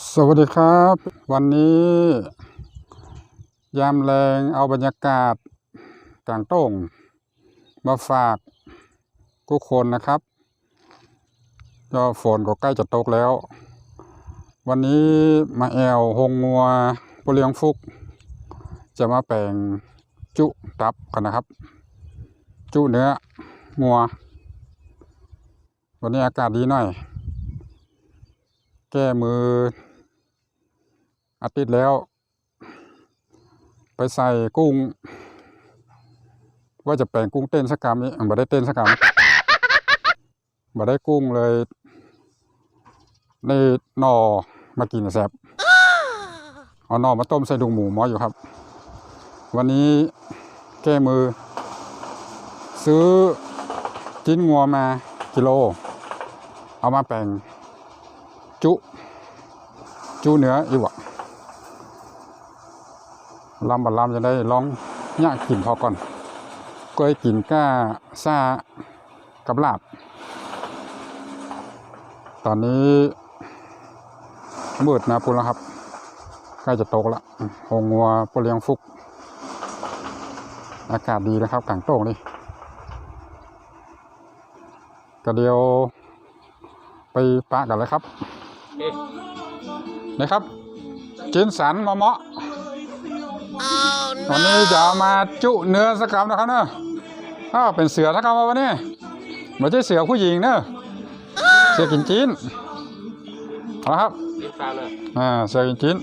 สวัสดีครับ วันนี้ ยามแรงเอาบรรยากาศกลางโต้งมาฝากทุกคนนะครับก็ฝนก็ใกล้จะตกแล้ว วันนี้มาแอวหงงัวปเลียงฟุก จะมาแปลงจุตับกันนะครับ จุเนื้องัว วันนี้อากาศดีหน่อย แก้มืออาทิตย์แล้ว ไปใส่กุ้ง ว่าจะแปลงกุ้งเต้นสักกรรมนี้บ่ได้เต้นสักกรรมบ่ได้กุ้งเลยในนอมากินแซ่บเอานอมาต้มใส่ดุงหมูหมออยู่ครับ วันนี้แก้มือ ซื้อจิ้นงัวมากิโล เอามาแปลง จุจูเนื้ออีกวะลำบัดลำจะได้ลองย่างกินพอก่อนก็ให้กินก้าซากับลาบ ตอนนี้มืดนะปุ่นแล้วครับใกล้จะตกละหงงัวปเลียงฟุก อากาศดีนะครับกลางโต้งนี่ก็เดียวไปปะกันเลยครับ นะครับจินสันมะเมาะวันนี้จะเอามาจุเนื้อสักกรรมนะครับเนอะอ้าวเป็นเสือสักกรรมมาวันนี้ไม่ใช่เสือผู้หญิงเนอะเสือกินจีนเอาละครับรีบฟังเลยอ่าเสือกินจีน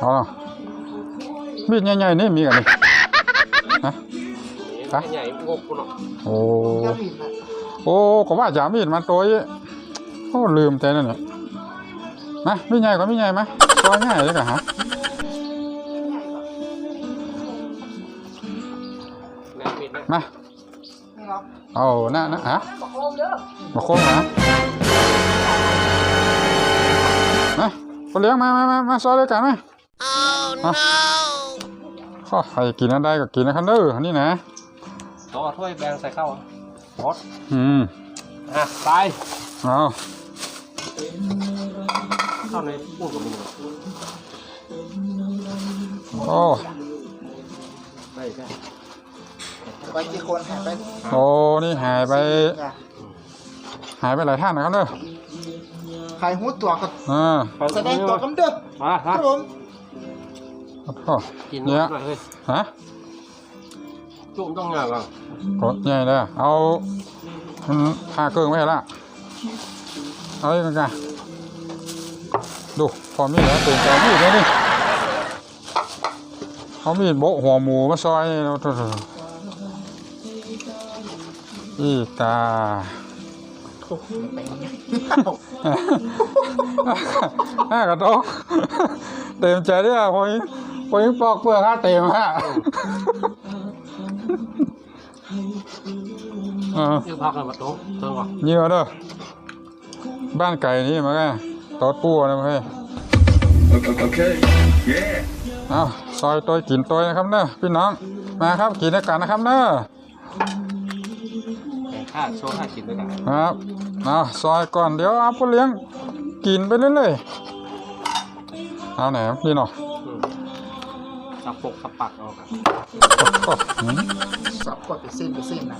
เอาละมีดใหญ่ๆนี่มีกันนี่ฮะฮะใหญ่งกกูเนาะโอ้ โอ้ก็ว่าจะเอามีดมาตัวนี้โอ้ลืมแต่นั่นเนี่ยมามีใหญ่กว่ามีใหญ่ไหมตัวง่ายเลยกะฮะแม่มิดนะมาเอาหน้านะฮะมาโค้งนะมาไปเลี้ยงมามามามาซอยด้วยกันไหมมาข้อใครกินนั้นได้ก็กินนะครับเด้ออันนี้นะต่อถ้วยแบงใส่เข้าพ อดอืมอะไปเอาเข้าในพูดกับมึงเลยโอ้ได้ใช่ไปกี่คนหายไปโอ้นี่หายไปเนี่ยหายไปหลายท่านนะครับเด้อใครหูตัวก็อ่าแสดงตัวกำเดิบมาคฮะรับผมโอ้โหกินเนี่ยด้วยเฮ้ยฮะจุ่มต้องงานก่อน กดใหญ่เลยเอามันพาเครื่องไว้ให้ละเอาอีกกันดูพอมีแล้วตื่นใจมีดเลยนี่เขามีดโบหัวหมูมาซอยเราเถอะอีกาห้ากระโตกเต็มใจด้วยอะพอยพอยิงปอกเปลือกฮะเต็มฮะ ออยืดพักกันมาโต๊ะเติมก่อนเยอะเด้อบ้านไก่นี่มาแกตอดปูนะเพื่อนเอาซอยตัวกินตัวนะครับเนอะพี่น้องมาครับกินด้วยกันนะครับเนอะข้าโชว์ข้ากินด้วยกันครับเอาซอยก่อนเดี๋ยวเอาไปเลี้ยงกินไปเรื่อยๆเอาไหนนี่เนาะอืมสับปกสับปักเอาครับ สับกดไปสิ้นไปสิ้นนะ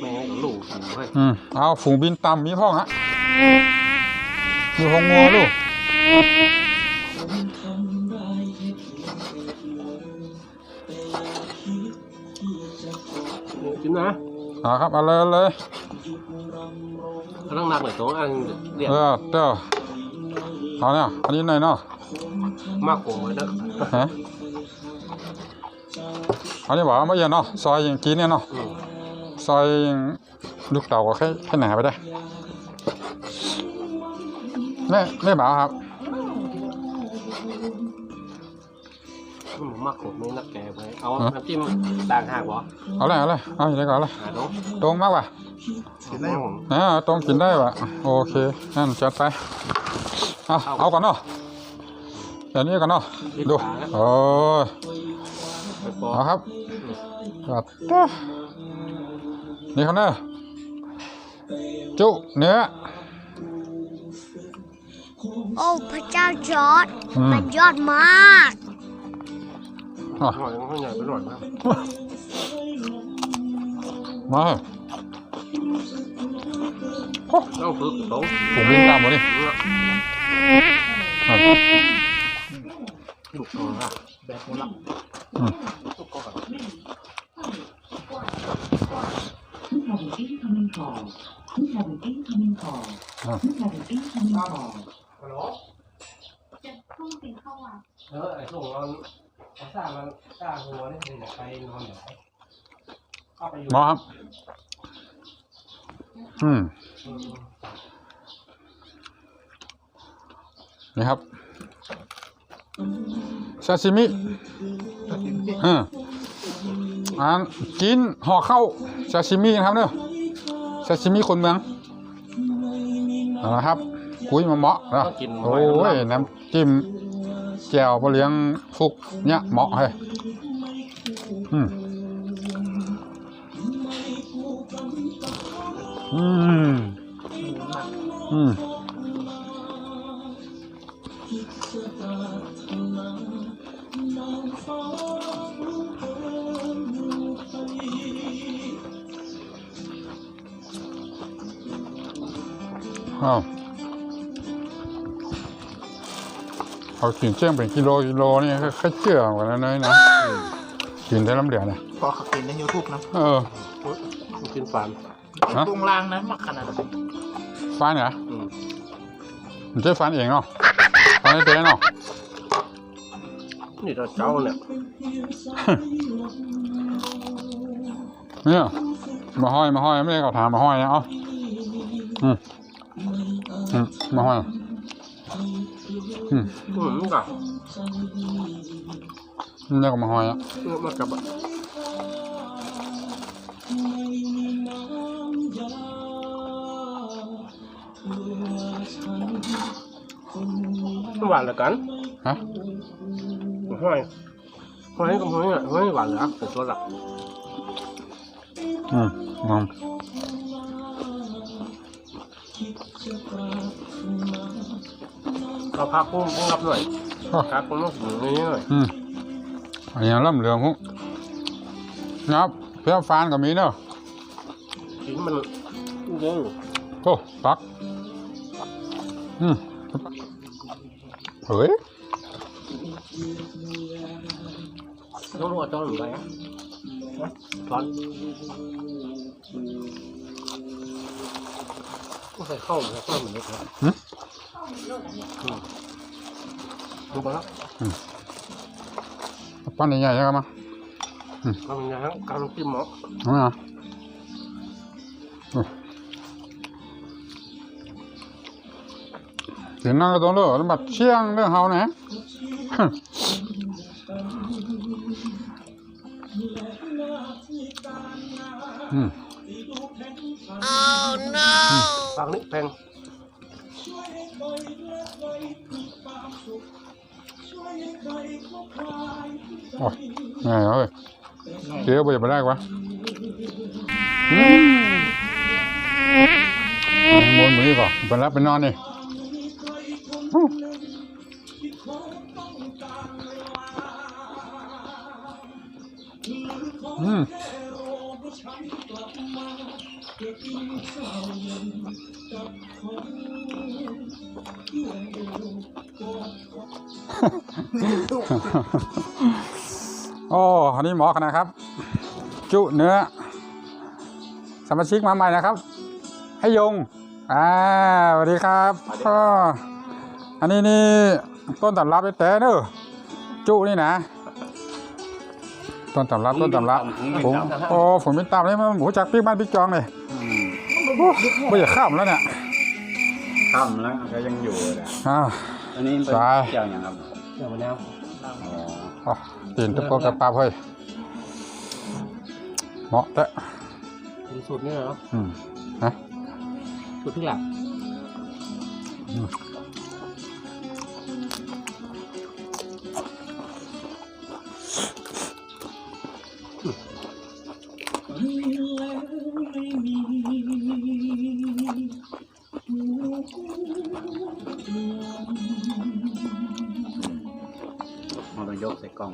แม่งหลูกันเฮ้ยอืมเอาฝูงบินต่ำมีพ่องฮะอยู่หงงัวลูกกินนะเอาครับเอาเลยเอาเลยเขาต้องนักหน่อยโต๊ะอันเรียกเออเด้อเอาเนี่ยอันนี้หน่อยเนาะมากกว่าเลยนะฮะ อันนี้บอกว่าไม่เย็นเนาะซอยอย่างกินเนี่ยเนาะอืมซอยอย่างลูกเต่าก็แค่แค่หนาไปได้แม่แม่บ่าวครับอืมมากกว่าไม่นักแกไปเอาน้ำจิ้มต่างหากเหรอเอาเลยเอาเลยเอาอย่างไรก่อนเลยหาโต๊ะตรงมากว่ะกินได้ผมอ่าตรงกินได้ว่ะโอเคนั่นจัดไปเอาเอาก่อนเนาะอย่างนี้ก่อนเนาะดูโอ้ยไปปอเอาครับ ครับนี่เขาเนอะจุเนื้อโอ้พระเจ้าจอร์ดอืมมันยอดมากอะหน่อยมันใหญ่ไปหน่อยครับมาต้องฝึกโตผมวิ่งตามหมดดิอะลูกโตละแบบหมดละ อืมลูกก็แบบ Who's had an incoming call? Who's had an incoming call? We had an incoming call? ฮัลโหลเออไอ้ส่งนอนไอ้สร้างมันสร้างหัวนี่เป็นไปนอนไหนเข้าไปอยู่หมอครับ อืม นี่ครับซาชิมิเออ อ่านกินห่อข้าวซาชิมินะครับเนอะซาชิมิคนเมืองเอาละครับกุ้ยมาเหมาะนะโอ้ยน้ำจิ้มแจ่วพอเลี้ยงฟุกเนี่ยเหมาะให้อืมอืมอืม อ้าวเขากินเจ้งเป็นกิโลกิโลนี่แค่เชื่อกว่านั้นน้อยนะกินได้ลำเดียวนะพอเขากินในยูทูบนะเออมันกินฟานฮะปรุงรางนะมักขนาดนั้นฟันเหรออืมมันจะฟันเองเนาะฟันให้เต้เนาะนี่เราเจ้าเนี่ย เนี่ยมาห้อยมาห้อยไม่ได้เขาถามมาห้อยนะเอ้าอืมอืมมาห้อยอืมอืมก็นี่ก็มาห้อยอะมันกับหวานละกันฮะห้อยห้อยกับห้อยอะห้อยหวานเหรอเป็นตัวหลัก อืมอืมเราพักพุ่มพุ่งรับหน่อยอ๋อพักพุ่มต้องถึงนี้หน่อยอืมอันนี้ล่ำเหลืองพวกนะครับเพื่อฟันก็มีเนาะกินมันเยอะอยู่โอ้ปักอืมเฮ้ยต้องรู้ว่าจ้องหรือไงอะ ร้อนก็ใส่ข้าวใส่ข้าวเหมือนเดิมครับอืมดูไปแล้วปั้นใหญ่ๆใช่ไหมมาทำยังไงครับการจิ้มหมอเอามาโอ้เสียงนั่งก็ต้องเลิกแล้วบัดเชี่ยงเรื่องเฮานะ อืมฟังนี่แพงโอ้ยไงเอ้ยเจ๊ไปอย่าไปได้กว่าอืมมวนมือนี่ก่อนไปรับไปนอนนี่อู้ อืมโอ้อันนี้หมอขนาดครับ จุเนื้อ สมาชิกมาใหม่นะครับ ให้ยง อ่าสวัสดีครับก็อันนี้นี่ต้นตำรับไอ้แต่เนอะจุนี่นะ ต้นตำรับต้นตำรับผมโอ้ผมเป็นตามเลยมันหมูจากพี่บ้านพี่จองเลยไม่อยากข้ามแล้วเนี่ยทำแล้วก็ยังอยู่เลยอ่าอันนี้เป็นสาย เกี่ยวอย่างครับเดี๋ยวมะนาวอ๋ออ๋อตีนตะโกนกระปาบเฮ้ยเหมาะแต่เป็นสูตรนี่เหรออืมนะสูตรที่หลัก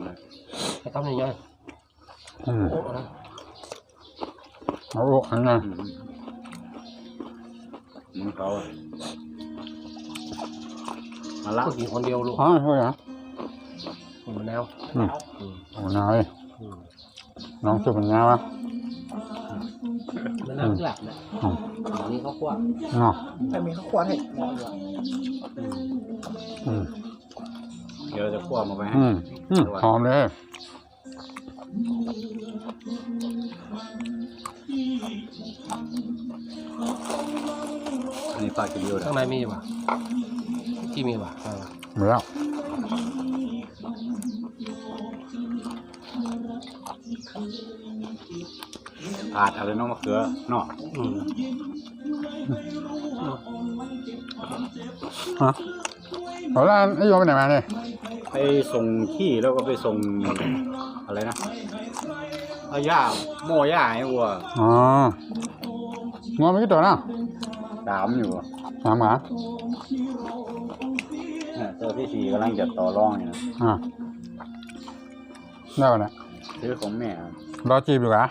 เลยให้ทำยังไงอืมโอ้นะเอาโอ้อันนั้นอืมมึงเขามาละก็กินคนเดียวลูกอ๋อเฮ้ยฮะคนมะนาวอืมอืมโอ้นายอืมน้องชื่อปัญญาวะมะนาวหลักนะอืมอันนี้เขาคั่วเนาะแต่มีข้าวคั่วให้มองอยู่อะอืมเดี๋ยวจะคั่วมาไว้ให้อืม อืมหอมเลยอันนี้ปลากิริวนะข้างในมีป่ะที่มีป่ะอ่าหมดแล้วอาดอะไรน้องมะเขือเนาะอืมฮะเอาละไอ้โยมไปไหนมาเนี่ย ไปส่งขี้แล้วก็ไปส่งอะไรนะเอาหญ้าโม่หญ้าให้วัวอ๋องัวไม่กี่ตัวนะสามอยู่สามหมาเนี่ยตัวที่สี่กำลังจะต่อรองอยู่นะอ่าได้ป่ะเนี่ยซื้อของแม่รอจีบอยู่กะ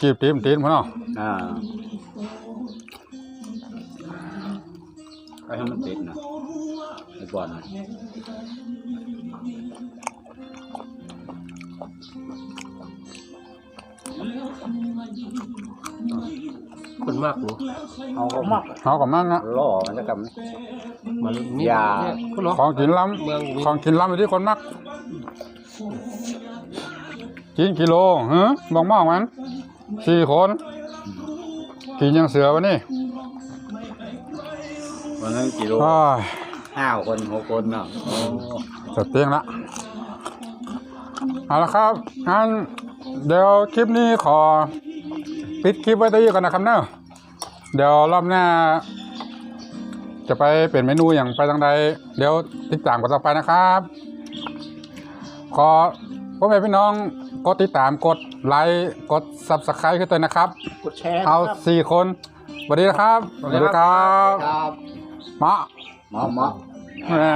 จีบตีมตีนพ่อเนาะอ่าไปให้มันติดนะ ไอ้บอลนะคนมากลูกเอาก็มักเอากับมั่งนะล่อมันจะกำนี่มันมีอย่าเนี่ยคุณหรอของกินล้เมืองมีำของกินล้ำอยู่ที่คนมักกินกิโลฮะบอกมองมันสี่คนกินยังเสือวะนี่วันนั้นกิโลอ้าย ห้าคนหกคนเนาะโอ้จะเตียงละเอาละครับงั้นเดี๋ยวคลิปนี้ขอ ปิดคลิปไว้ตรงนี้ก่อนนะครับเนอะเดี๋ยวรอบหน้า จะไปเป็นเมนูอย่างไปทางใด เดี๋ยวติดตามกันต่อไปนะครับ ขอพ่อแม่พี่น้องกดติดตามกดไลค์กดซับสไครต์ขึ้นตัวนะครับ กดแชร์เอานะครับสี่คนสวัสดีนะครับสวัสดีครับ ครับมา หมอหมอ แหม่